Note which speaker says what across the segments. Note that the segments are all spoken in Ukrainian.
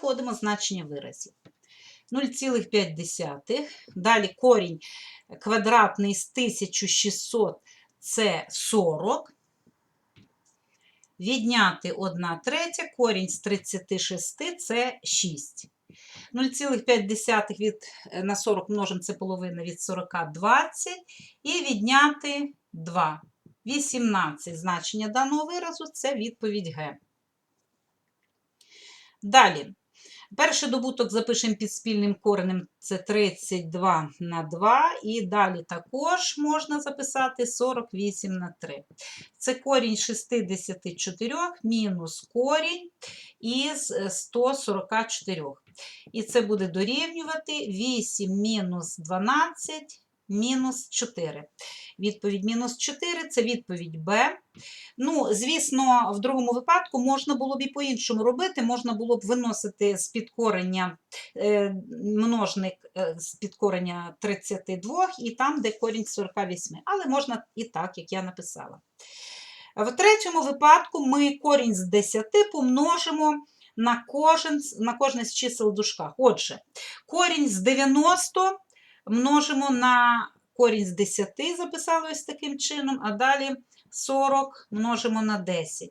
Speaker 1: знаходимо значення виразів. 0,5. Далі корінь квадратний з 1600 це 40. Відняти 1 третя, корінь з 36 це 6. 0,5 від, е, на 40 множимо це половина від 40 20. І відняти 2. 18 значення даного виразу це відповідь Г. Далі. Перший добуток запишемо під спільним коренем це 32 на 2, і далі також можна записати 48 на 3. Це корінь 64 мінус корінь із 144. І це буде дорівнювати 8 мінус 12 мінус 4. Відповідь мінус 4 це відповідь Б. Ну, звісно, в другому випадку можна було б і по-іншому робити, можна було б виносити з підкорення е, множник е, з підкорення 32 і там, де корінь 48. Але можна і так, як я написала. В третьому випадку ми корінь з 10 помножимо на, кожен, на кожне з чисел в дужках. Отже, корінь з 90 множимо на корінь з 10, записали ось таким чином, а далі 40 множимо на 10.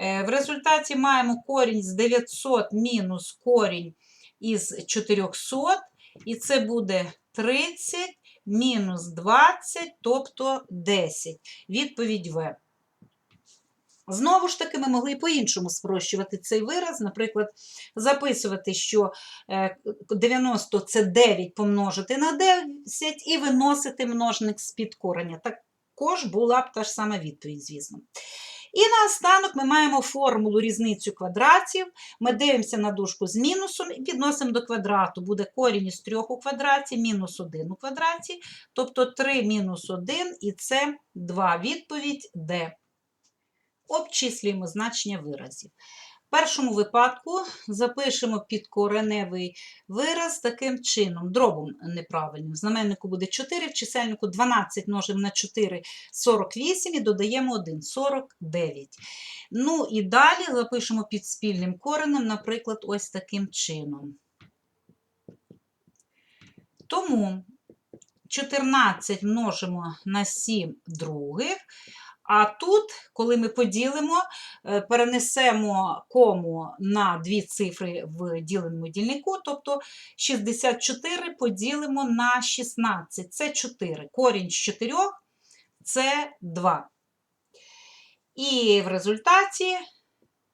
Speaker 1: Е, В результаті маємо корінь з 900 мінус корінь із 400, і це буде 30 мінус 20, тобто 10. Відповідь В. Знову ж таки, ми могли і по-іншому спрощувати цей вираз. Наприклад, записувати, що е, 90 це 9 помножити на 10 і виносити множник з під кореня. Також була б та ж сама відповідь, звісно. І наостанок ми маємо формулу різницю квадратів. Ми дивимося на дужку з мінусом і підносимо до квадрату. Буде корінь із 3 у квадраті, мінус 1 у квадраті, тобто 3 мінус 1 і це 2. Відповідь Д. Обчислюємо значення виразів. Першому випадку запишемо підкореневий вираз таким чином, дробом неправильним. Знаменнику буде 4, в чисельнику 12 множимо на 4 48 і додаємо 1 49. Ну і далі запишемо під спільним коренем, наприклад, ось таким чином. Тому 14 множимо на 7 других. А тут, коли ми поділимо, е, перенесемо кому на дві цифри в діленому дільнику, тобто 64 поділимо на 16, це 4. Корінь з 4 це 2. І в результаті,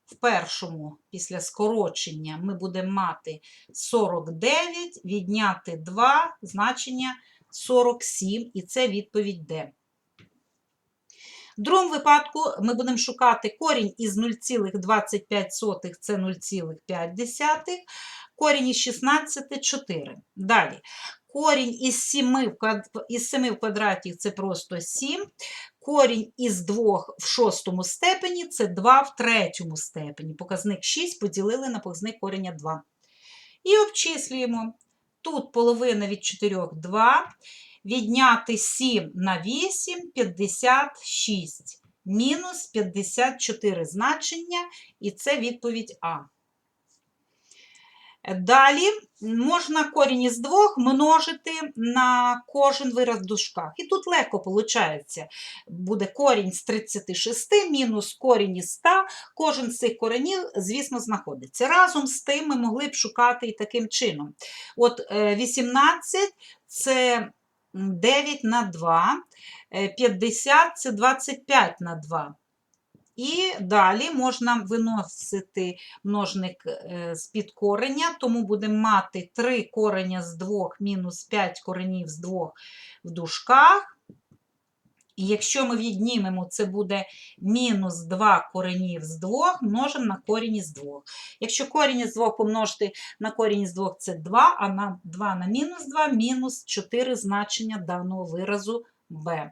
Speaker 1: в першому, після скорочення, ми будемо мати 49, відняти 2, значення 47, і це відповідь Д. В другому випадку ми будемо шукати корінь із 0,25 це 0,5, корінь із 16 – 4. Далі. Корінь із 7 із 7 в квадраті це просто 7. Корінь із 2 в шостому степені це 2 в третьому степені. Показник 6 поділили на показник кореня 2. І обчислюємо. Тут половина від 4 – 2 відняти 7 на 8 56. Мінус 54 значення, і це відповідь А. Далі можна корінь із двох множити на кожен вираз в дужках. І тут легко виходить. Буде корінь з 36 мінус корінь із 100. Кожен з цих коренів, звісно, знаходиться. Разом з тим ми могли б шукати і таким чином. От 18 це 9 на 2, 50 це 25 на 2. І далі можна виносити множник е, з під кореня, тому будемо мати 3 корення з 2 мінус 5 коренів з 2 в дужках. І якщо ми віднімемо, це буде мінус 2 коренів з 2 множимо на корінь із 2. Якщо корінь із 2 помножити на корінь із 2 це 2, а на 2 на мінус 2 мінус 4 значення даного виразу b.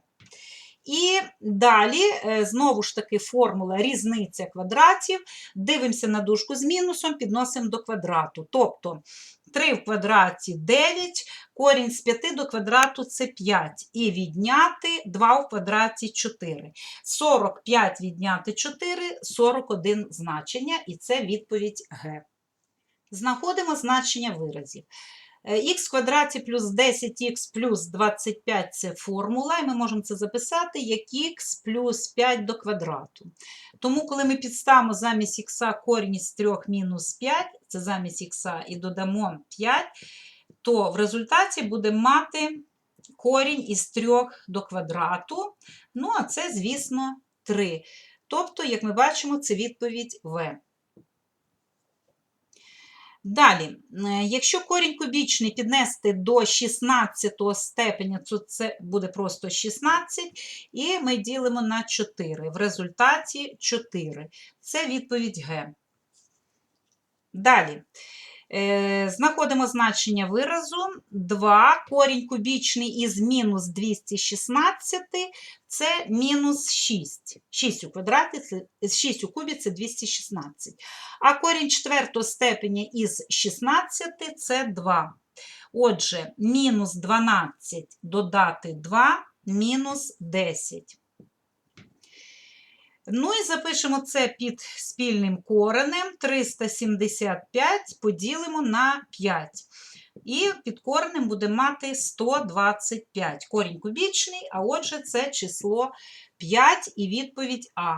Speaker 1: І далі, е, знову ж таки, формула різниця квадратів. Дивимося на дужку з мінусом, підносимо до квадрату. Тобто 3 в квадраті 9, корінь з 5 до квадрату це 5. І відняти 2 в квадраті 4. 45 відняти 4, 41 значення, і це відповідь Г. Знаходимо значення виразів. Х квадраті плюс 10х плюс 25 – це формула, і ми можемо це записати як х плюс 5 до квадрату. Тому, коли ми підставимо замість х корінь із 3 мінус 5, це замість х, і додамо 5, то в результаті будемо мати корінь із 3 до квадрату. Ну, а це, звісно, 3. Тобто, як ми бачимо, це відповідь В. Далі, е, якщо корінь кубічний піднести до 16 степеня, то це буде просто 16, і ми ділимо на 4. В результаті 4. Це відповідь Г. Далі. Е, Знаходимо значення виразу 2, корінь кубічний із мінус 216, це мінус 6. 6 у квадраті, 6 у кубі це 216. А корінь четвертого степеня із 16 це 2. Отже, мінус 12 додати 2, мінус 10. Ну і запишемо це під спільним коренем. 375 поділимо на 5. І під коренем буде мати 125. Корінь кубічний, а отже, це число 5 і відповідь А.